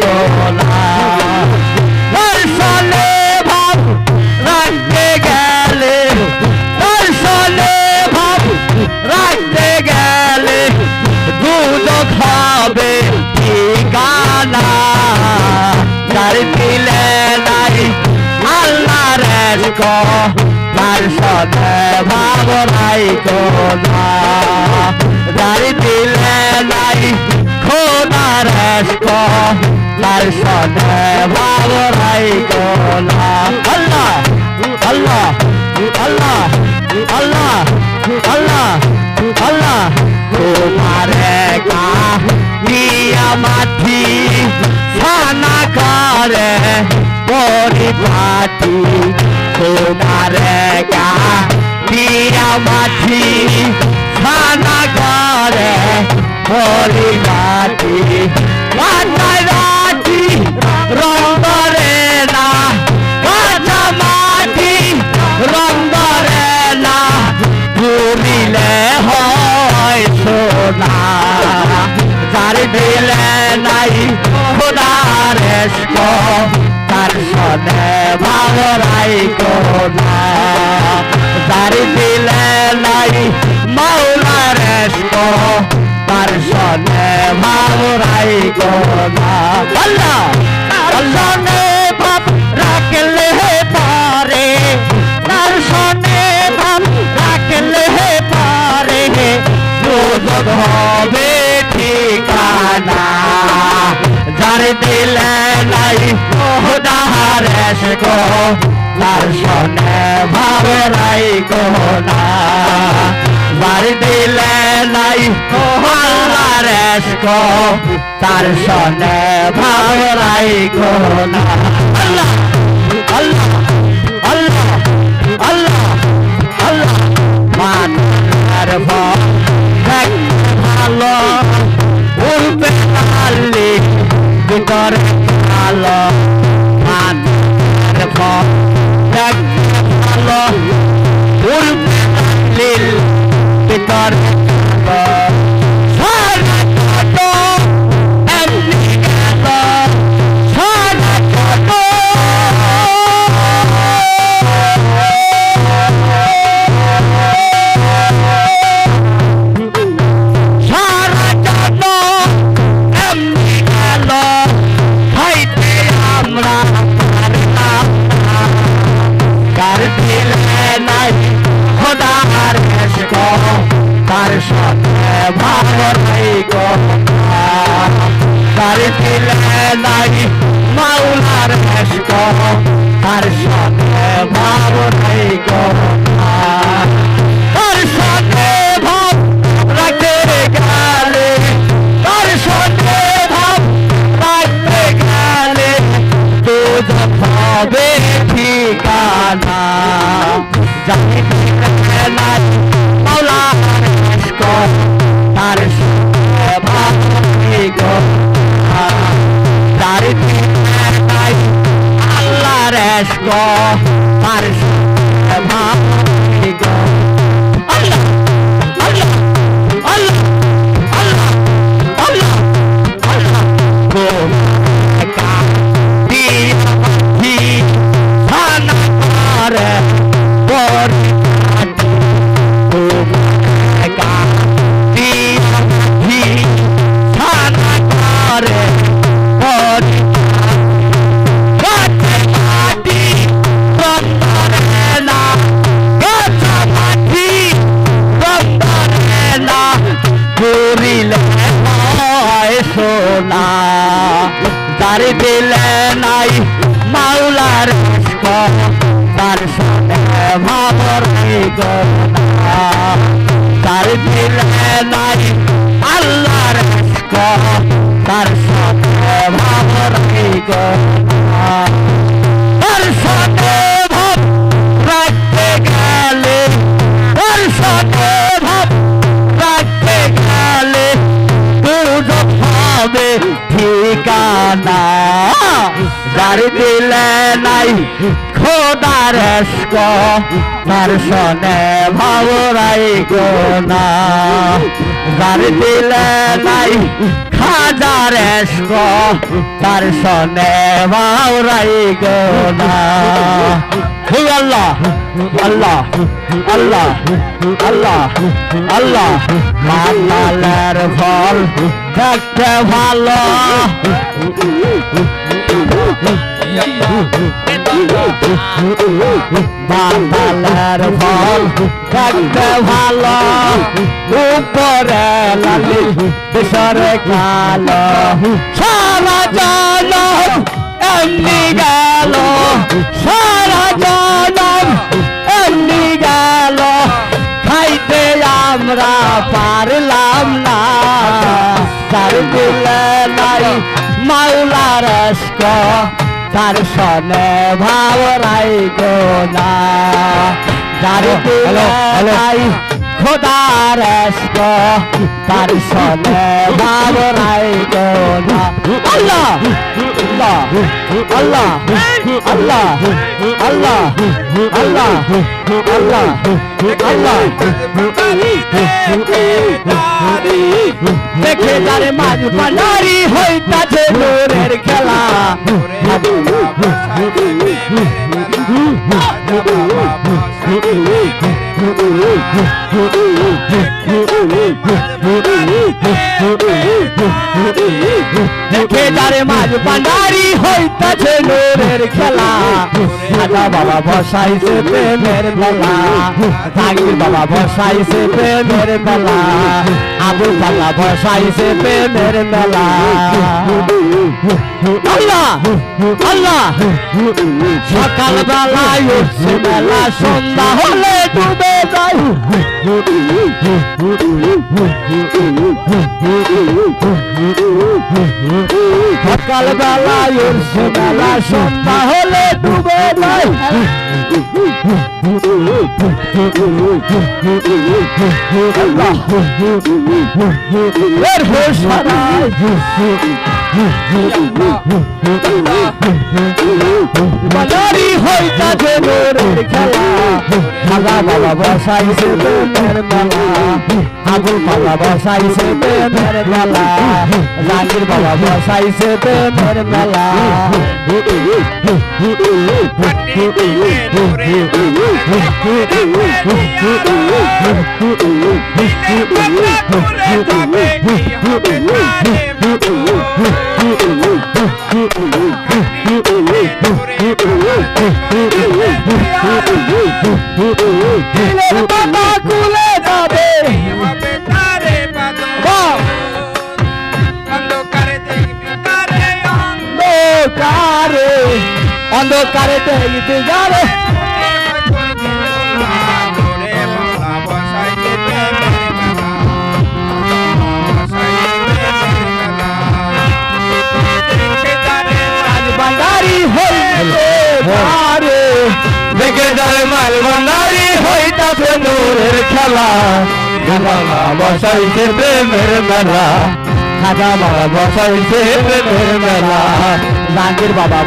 গোলা। দর্শনে ভাব রাখতে গেলে দর্শনে ভাব রাখতে গেলে দুদক হবে ঠিকানা। যার দিলে নাই আল্লাহ তার সাথে ভাব নাই গোলা যার দিলে নাই খোদা রেস্ক সাথে ভাব নাই গোলা আল্লাহ আল্লাহ আল্লাহ আল্লাহ আল্লাহ আল্লাহ তোমারে কা দিয়া মাটি ছানা করে পরিপাটি তোমারে কা দিয়া মাটি ছানা করে পরিপাটি রং কাঁচা মাটি রং না ঘুরিলে হয় সোনা। যার দিলে নাই এসক তার সনে ভাবরাই কোনা যার দিলে নাই মাওলার তার সনে ভাবরাই কোনা আল্লাহ! আল্লাহ নে বাপ রাখলে পারে। সনে ভাব রাখলে পারে। রোজক হবে ঠিকানা, যার দিলে নাই এসক তার সনে ভাব রাই কোনা যার দিলে নাই আল্লাহর এসক তার সনে ভাবরাই কোনা আল্লাহ আল্লাহ আল্লাহ আল্লাহ। ঠিকানা জানি ঠিকানা। যার দিলে নাই খোদার তার সনে ভাবরাই গো না যার দিলে নাই খাজার এসক, তার সনে ভাবরাই গো না হে আল্লাহ আল্লাহ আল্লাহ আল্লাহ আল্লাহ। মাতালের ফল দেখতে ভালো। মাতালের ফল দেখতে ভালো, উপরে লালি দেশরে কালো। সারা জনম এমনি গেল, সারা জনম এমনি গেল। খাইতে আমরা পারলাম না তার দিলে নাই মাওলার তার সনে ভাবরাই গো না। যার দিলে খোদার তার সনে ভাবরাই গো না আল্লাহ আল্লাহ আল্লাহ আল্লাহ আল্লাহ আল্লাহ আল্লাহ। দেখে যারে মাঝ পানারি হইতাছে নূরের খেলা। দেখে মাঝ পানারি হইতাছে নূরের খেলা রাজা বাবা বসাইছে প্রেমের মেলা জাগির বাবা বসাইছে প্রেমের মেলা আবু বাবা বসাইছে প্রেমের মেলা আল্লাহ আল্লাহ সকাল বেলায় মেলা সন্ধ্যা হলে ডুবে যায় সকাল বেলায় মেলা সন্ধ্যা হলে ডুবে যায় এর হোসারায় বাজারি হইতাছে নূরের খেলা। খাজা বাবা বসাইছে প্রেমের মেলা। আবুল বাবা বসাইছে প্রেমের মেলা। জাকির বাবা বসাইছে প্রেমের মেলা। দিলের যারে হইতাছে নূরের খেলা। গালা বসাইছে প্রেমের মেলা। খাজা বাবা বসাইছে প্রেমের মেলা। জাহাঙ্গীর বাবা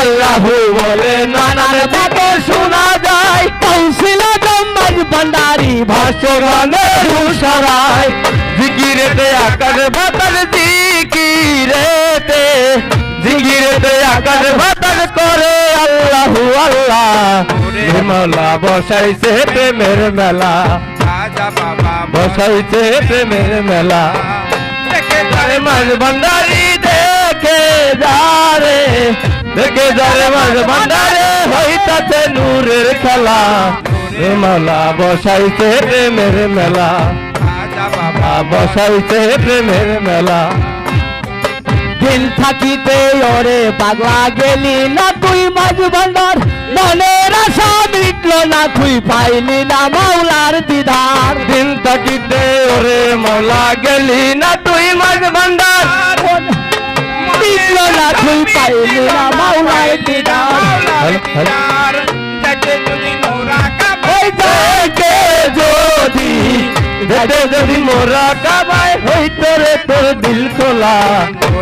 আল্লাহু ভান্ডারি ভাষণে হুসারায় জিগিরেতে আকাশ বাতাস জিগিরেতে জিগিরেতে আকাশ বাতাস করে আল্লাহু আল্লাহ। মৌলা বসাইছে প্রেমের মেলা। বসাইছে প্রেমের মেলা। মাঝ ভান্ডারি দেখে যারে দেখে যারে মাঝ ভান্ডারে হইতাছে নূরের খেলা। মালা বসাইছে প্রেমের মেলা। বাবা বসাইছে প্রেমের মেলা। দিন থাকিতে ওরে পাগলা গেলি না তুই মাঝ ভান্ডার মনের আশা মিটলো না, তুই পাইলি না মাওলার দিদার। দিন থাকিতে ওরে মাওলা গেলি না তুই মাঝ ভান্ডার না, তুই পাইলি না মাওলার দিদার। দেখে যদি মোরা দেখে যদি দেখে যদি মোরা কাবায় হইতো রে তোর দিল খোলা।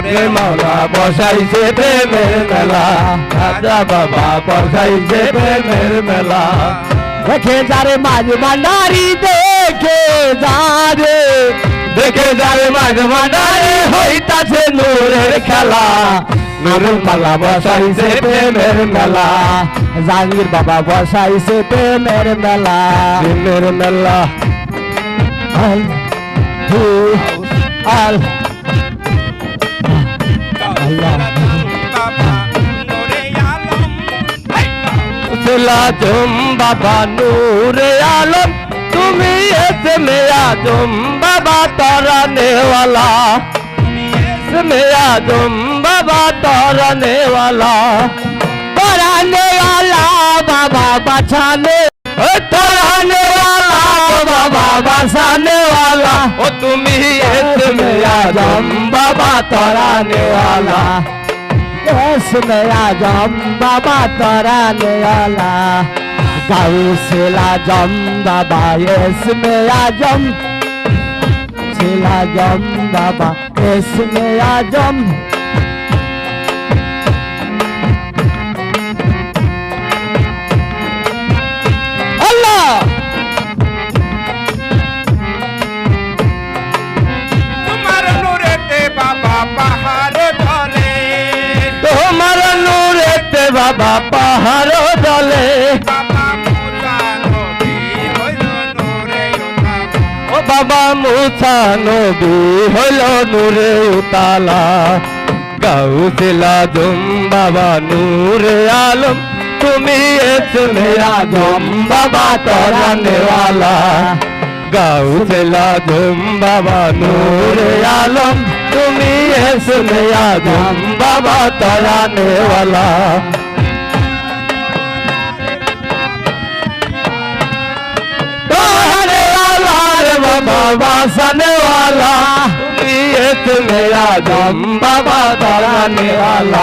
রে মাওলা, বসাইছে প্রেমের মেলা। রাজা বাবা, বসাইছে প্রেমের মেলা। দেখে যারে মাঝ ভান্ডারি, দেখে যারে দেখে যারে মাঝ ভান্ডারি হইতাছে নূরের খেলা। নূরের মালা বসাইছে প্রেমের মেলা। জাহাঙ্গীর বাবা বসাইছে প্রেমের মেলা। প্রেমের মেলা। আল হু আজম বাবা নূরে আলম তুমি এসে মে আজম বাবা তারা নেওয়ালা। में आदम बाबा तोड़ने वाला तोड़ने वाला बाबा बचाने तोड़ने वाला बाबा बचाने वाला ओ तुम ही एक में आदम बाबा तोड़ने वाला इसमें आदम बाबा तोड़ने वाला गाऊ से लाजम बाबा इसमें आजम फिल आजम बाबा इसमें आजम বাবা পাহাড় দলে বাবা মুসা নবী হইল নূরে উতালা। গাউসিলা জুম বাবা নূরে আলম। তুমি এসমে বাবা তরানে वाला গাউসিলা জুম বাবা নূরে আলম। তুমি এসমে আজম বাবা তরানে बाबा सने वाला तुमियत मेरा दम बाबा दौड़ाने वाला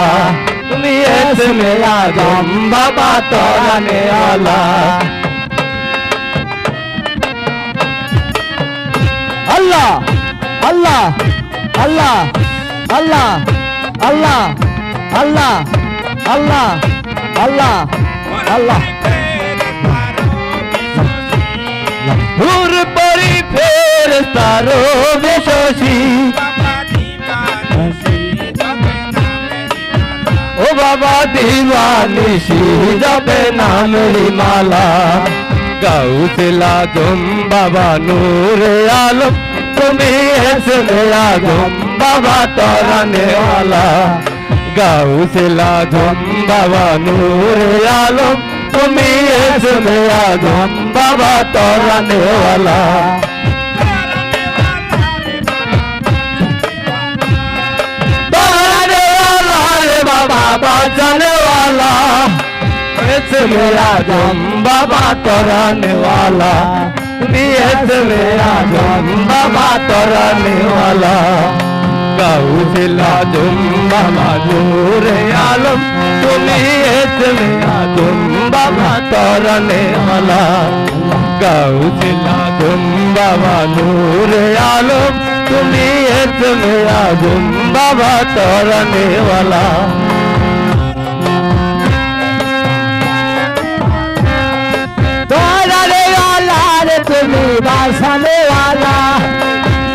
तुमियत मेरा दम बाबा दौड़ाने वाला अल्लाह अल्लाह अल्लाह अल्लाह अल्लाह अल्लाह अल्लाह अल्लाह अल्लाह पूर परी फेर ফেরেস্তারও বেশি ও বাবা দিওয়ানিশি যাবে নাম হিমালা গাউসিলা জুম বাবা নূরে আলম তুমি হেসনে আজম বাবা তরানে ওয়ালা গাউসিলা জুম বাবা নূরে আলম তুমি হেসনে আজম বাবা তরানে ওয়ালা बाबा जाने वाला से मेरा गम बाबा तोड़ने वाला नियत मेरा गम बाबा तोड़ने वाला गऊ जिला तुम बाबा जोर आलम तुम्हें मेरा तुम बाबा तोड़ने वाला गऊ जिला तुम बाबा नूर आलम तुम्हें मेरा तुम बाबा तोड़ने वाला बसने वाला।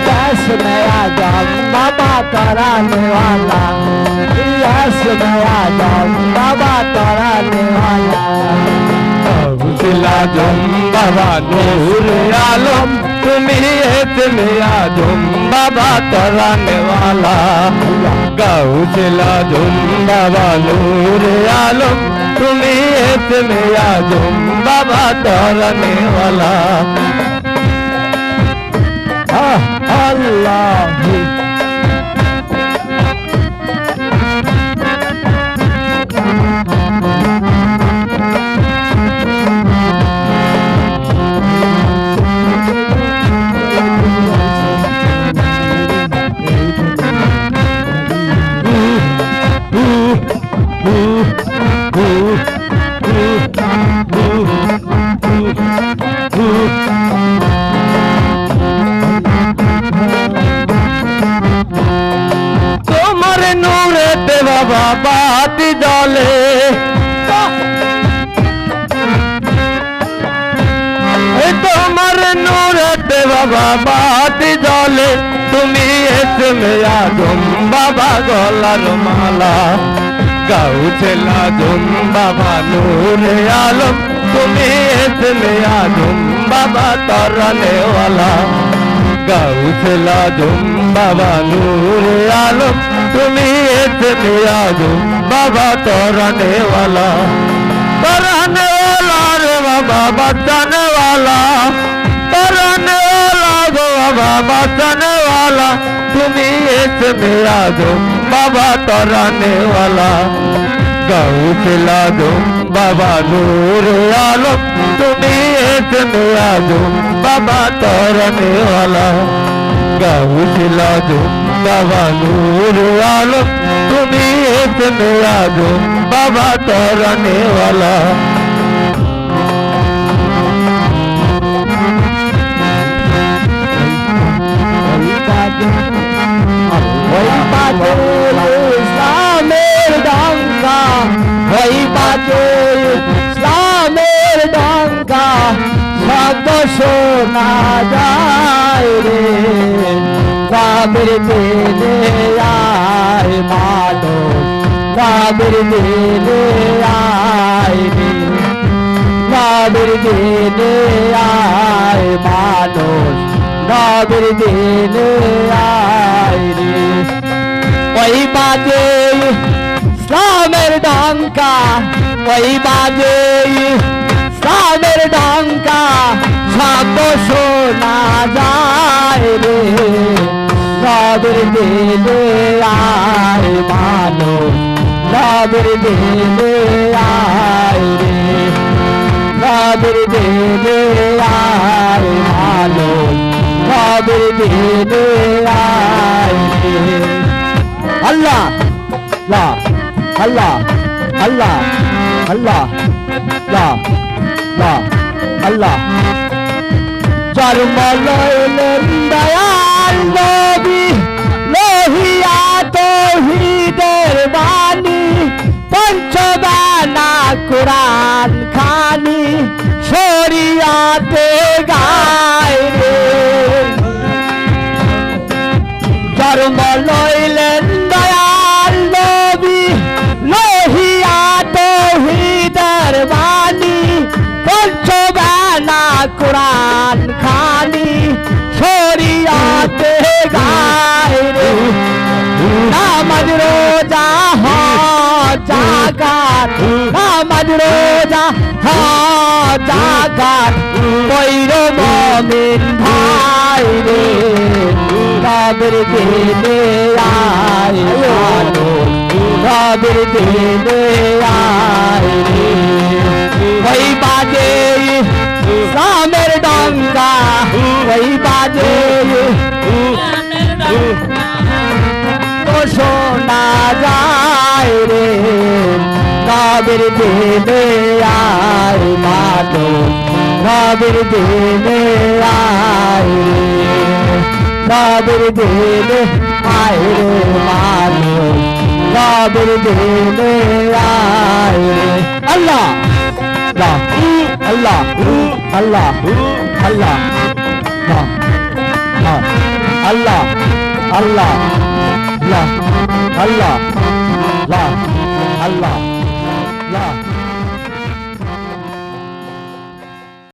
यस मेरा जाम बाबा कराने वाला। यस मेरा जाम बाबा कराने वाला। दिला जुम बाबा नूर आलम। तुम्हें तुम्हें आजुम बाबा तराने वाला। गौ सिला जुम बाबा नूर आलम। तुम्हें इतने आजम बाबा दौड़ने वाला अल्लाह বাবা বাতি জলে তুমি এসমে আদম, বাবা গলার মালা। গাউছেলা জম বাবা নূরে আলম, তুমি এসমে আদম, বাবা তরণে ওয়ালা গাউছেলা জম বাবা নূরে আলম, তুমি এসমে আদম, বাবা তরণে ওয়ালা রে বাবা বাচ্চানে তরণে বাবা বাঁচানেওয়ালা তুমি এসে মেরা দো বাবা তরানেওয়ালা। গাউসে লাদো বাবা নূর আলম তুমি এসে মেরা দো বাবা তরানেওয়ালা। গাউসে লাদো বাবা নূর আলম তুমি এসে মেরা দো বাবা তরানেওয়ালা। কাবের দিনে আয় মানুষ কাবের দিনে আয় রে কাবের দিনে আয় মানুষ কাবের দিনে আয় রে। ওই বাজে ইসলামের ডঙ্কা, ওই বাজে ইসলামের ডঙ্কা শব্দ শোনা যায় রে। নবের দিলে আয় মানুষ নবের দিলে আয় রে। নবের দিলে আয় মানুষ নবের দিলে আয় আল্লাহ লা আল্লাহ আল্লাহ আল্লাহ লা লা আল্লাহ। জন্ম লইলেন দয়াল। কোরআন খানি শরিয়াতে গায় রে। জন্ম লইলেন দয়াল নবী লোহিয়া হৃদর বাণী পঞ্চবেলা কোরআন নামাজ রোজা জাগাত কইর মমিন ভাই রে রবের দিনে আয় রবের দিনে আয় ওই বাজে ইসলামের ডঙ্কা ওই বাজে শোনা যায় রে কবির দিনে আয় মানুষ কবির দিনে আয় রে কবির দিনে আয় রে মানুষ কবির দিনে আয় রে আল্লাহ আল্লাহ আল্লাহ আল্লাহ আল্লাহ আল্লাহ আল্লাহ আল্লাহ আল্লাহ